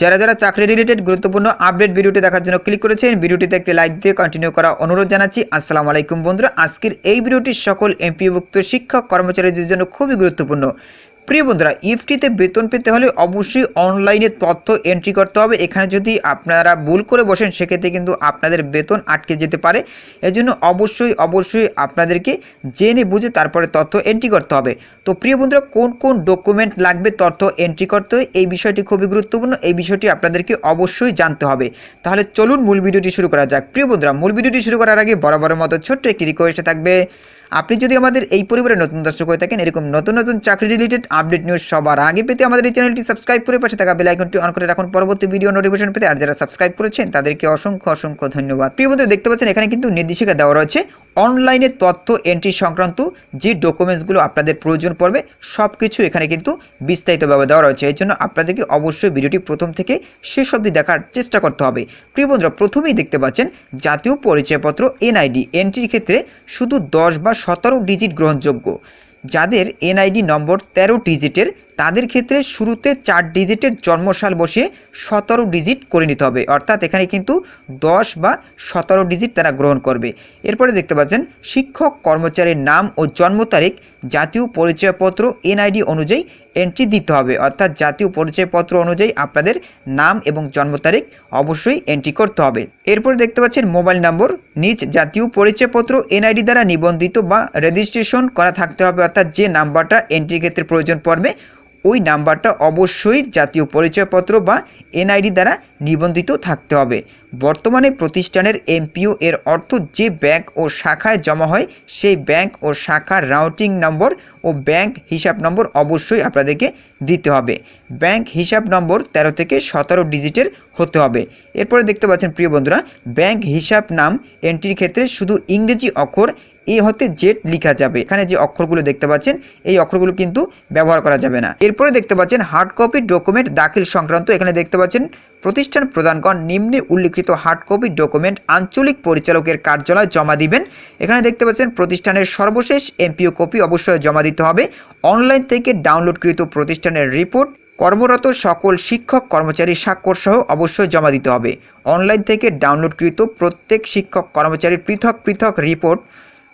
যারা যারা চাকরি রিলেটেড গুরুত্বপূর্ণ আপডেট ভিডিওটি দেখার জন্য ক্লিক করেছেন ভিডিওটিতে একটি লাইক দিয়ে কন্টিনিউ করা অনুরোধ জানাচ্ছি। আসসালামু আলাইকুম বন্ধুরা, আজকের এই ভিডিওটি সকল এমপিভুক্ত শিক্ষক কর্মচারীদের জন্য খুবই গুরুত্বপূর্ণ। প্রিয় বন্ধুরা, ইফটিতে বেতন পেতে হলে অবশ্যই অনলাইনে তথ্য এন্ট্রি করতে হবে। এখানে যদি আপনারা ভুল করে বসেন, সেক্ষেত্রে কিন্তু আপনাদের বেতন আটকে যেতে পারে। এজন্য অবশ্যই অবশ্যই আপনাদেরকে জেনে বুঝে তারপরে তথ্য এন্ট্রি করতে হবে। তো প্রিয় বন্ধুরা, কোন কোন ডকুমেন্ট লাগবে তথ্য এন্ট্রি করতে? এই বিষয়টি খুবই গুরুত্বপূর্ণ। এই বিষয়টি আপনাদেরকে অবশ্যই জানতে হবে। তাহলে চলুন মূল ভিডিওটি শুরু করা যাক। প্রিয় বন্ধুরা, মূল ভিডিওটি শুরু করার আগে বরাবরের মতো ছোট্ট একটি রিকোয়েস্ট থাকবে। আপনি যদি আমাদের এই পরিবারের নতুন দর্শক হয়ে থাকেন, এরকম নতুন নতুন চাকরি রিলেটেড আপডেট নিউজ সবার আগে পেতে আমাদের এই চ্যানেলটি সাবস্ক্রাইব করে পাশে থাকা বেল আইকনটি অন করে রাখুন। পরবর্তী ভিডিও নোটিফিকেশন পেতে আর যারা সাবস্ক্রাইব করেছেন, তাদেরকে অসংখ্য অসংখ্য ধন্যবাদ। প্রিয় বন্ধু দেখতে পাচ্ছেন এখানে কিন্তু নির্দেশিকা দেওয়া রয়েছে। অনলাইনে তথ্য এন্ট্রি সংক্রান্ত যে ডকুমেন্টসগুলো আপনাদের প্রয়োজন পড়বে সব কিছু এখানে কিন্তু বিস্তারিতভাবে দেওয়া রয়েছে। এই জন্য আপনাদেরকে অবশ্যই ভিডিওটি প্রথম থেকে শেষ অবধি দেখার চেষ্টা করতে হবে। প্রিয় বন্ধুরা, প্রথমেই দেখতে পাচ্ছেন জাতীয় পরিচয়পত্র এনআইডি এন্ট্রির ক্ষেত্রে শুধু দশ বা সতেরো ডিজিট গ্রহণযোগ্য। যাদের এনআইডি নম্বর তেরো ডিজিটের তাদের ক্ষেত্রে শুরুতে চার ডিজিটের জন্মসাল বসিয়ে সতেরো ডিজিট করে নিতে হবে। অর্থাৎ এখানে কিন্তু দশ বা সতেরো ডিজিট তারা গ্রহণ করবে। এরপরে দেখতে পাচ্ছেন, শিক্ষক কর্মচারীর নাম ও জন্ম তারিখ, জাতীয় পরিচয়পত্র, এনআইডি অনুযায়ী এন্ট্রি দিতে হবে। অর্থাৎ জাতীয় পরিচয়পত্র অনুযায়ী আপনাদের নাম এবং জন্ম তারিখ অবশ্যই এন্ট্রি করতে হবে। এরপরে দেখতে পাচ্ছেন, মোবাইল নম্বর, নিজ জাতীয় পরিচয়পত্র, এনআইডি দ্বারা নিবন্ধিত বা রেজিস্ট্রেশন করা থাকতে হবে। অর্থাৎ যে নাম্বারটা এন্ট্রির ক্ষেত্রে প্রয়োজন পড়বে ওই নাম্বারটা অবশ্যই জাতীয় পরিচয়পত্র বা এনআইডি দ্বারা নিবন্ধিত থাকতে হবে। বর্তমানে প্রতিষ্ঠানের এমপিও এর অর্থ যে ব্যাংক ও শাখায় জমা হয়, সেই ব্যাংক ও শাখার রাউটিং নম্বর ও ব্যাংক হিসাব নম্বর অবশ্যই আপনাদেরকে দিতে হবে। ব্যাংক হিসাব নম্বর ১৩ থেকে সতেরো ডিজিটের হতে হবে। এরপরে দেখতে পাচ্ছেন প্রিয় বন্ধুরা, ব্যাংক হিসাব নাম এন্ট্রির ক্ষেত্রে শুধু ইংরেজি অক্ষর, এ হতে জেড লেখা যাবে। এখানে যে অক্ষরগুলো দেখতে পাচ্ছেন, এই অক্ষরগুলো কিন্তু ব্যবহার করা যাবে না। এরপরে দেখতে পাচ্ছেন হার্ড কপি ডকুমেন্ট দাখিল সংক্রান্ত, এখানে দেখতে পাচ্ছেন প্রতিষ্ঠান প্রদানগণ নিম্নে উল্লিখিত হার্ড কপি ডকুমেন্ট আঞ্চলিক পরিচালকের কার্যালয়ে জমা দিবেন। এখানে দেখতে পাচ্ছেন, প্রতিষ্ঠানের সর্বশেষ এমপিও কপি অবশ্যই জমা দিতে হবে। অনলাইন থেকে ডাউনলোডকৃত প্রতিষ্ঠানের রিপোর্ট, কর্মরত সকল শিক্ষক কর্মচারী স্বাক্ষর সহ অবশ্যই জমা দিতে হবে। অনলাইন থেকে ডাউনলোডকৃত প্রত্যেক শিক্ষক কর্মচারীর পৃথক পৃথক রিপোর্ট,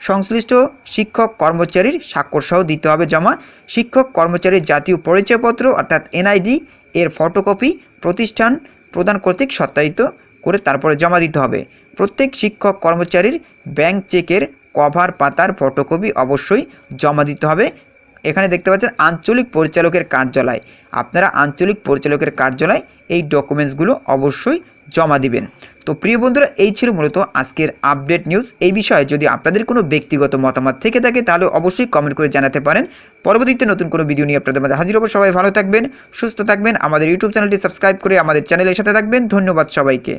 সংশ্লিষ্ট শিক্ষক কর্মচারীর স্বাক্ষরসহ দিতে হবে জমা। শিক্ষক কর্মচারীর জাতীয় পরিচয়পত্র, অর্থাৎ এনআইডি, এর ফটোকপি, প্রতিষ্ঠান প্রদান কর্তৃক সত্যায়িত করে তারপরে জমা দিতে হবে। প্রত্যেক শিক্ষক কর্মচারীর ব্যাংক চেকের কভার পাতার ফটোকপি অবশ্যই জমা দিতে হবে। এখানে দেখতে পাচ্ছেন আঞ্চলিক পরিচালকের কার্যালয়। আপনারা আঞ্চলিক পরিচালকের কার্যালয় এই ডকুমেন্টসগুলো অবশ্যই জমা দিবেন। তো প্রিয় বন্ধুরা, এই ছিল মূলত আজকের আপডেট নিউজ। এই বিষয়ে যদি আপনাদের কোনো ব্যক্তিগত মতামত থেকে থাকে, তাহলে অবশ্যই কমেন্ট করে জানাতে পারেন। পরবর্তীতে নতুন কোনো ভিডিও নিয়ে আপনাদের মাঝে হাজির হব। সবাই ভালো থাকবেন, সুস্থ থাকবেন। আমাদের ইউটিউব চ্যানেলটি সাবস্ক্রাইব করে আমাদের চ্যানেলের সাথে থাকবেন। ধন্যবাদ সবাইকে।